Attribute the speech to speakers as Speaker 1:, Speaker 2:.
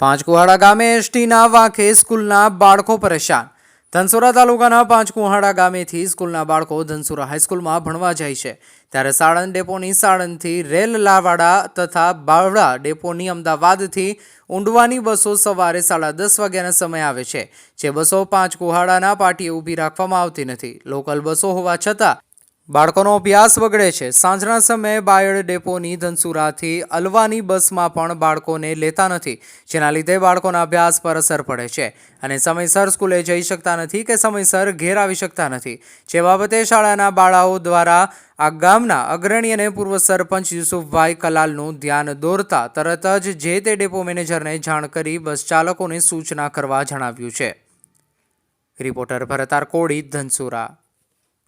Speaker 1: પાંચકુહાડા ગામે એસટીના વાંખે સ્કૂલના બાળકો પરેશાન. ધનસુરા તાલુકાના પાંચકુહાડા ગામેથી સ્કૂલના બાળકો ધનસુરા હાઈસ્કૂલમાં ભણવા જાય છે. ત્યારે સાણંદ ડેપોની સાણંદથી રેલ લાવાડા તથા બાવડા ડેપોની અમદાવાદથી ઊંડવાની બસો સવારે સાડા દસ વાગ્યાના સમય આવે છે. જે બસો પાંચકુહાડાના પાટીએ ઊભી રાખવામાં આવતી નથી. લોકલ બસો હોવા છતાં બાળકોનો અભ્યાસ બગડે છે. સાંજના સમયે બાયડ ડેપોની ધનસુરાથી અલવાની બસમાં પણ બાળકોને લેતા નથી, જેના લીધે બાળકોના અભ્યાસ પર અસર પડે છે. અને સમયસર સ્કૂલે જઈ શકતા નથી કે સમયસર ઘેર આવી શકતા નથી. જે બાબતે શાળાના બાળાઓ દ્વારા આ ગામના અગ્રણી અને પૂર્વ સરપંચ યુસુફભાઈ કલાલનું ધ્યાન દોરતા તરત જ જે તે ડેપો મેનેજરને જાણ કરી બસ ચાલકોને સૂચના કરવા જણાવ્યું છે. રિપોર્ટર ભરતાર કોડી ધનસુરા.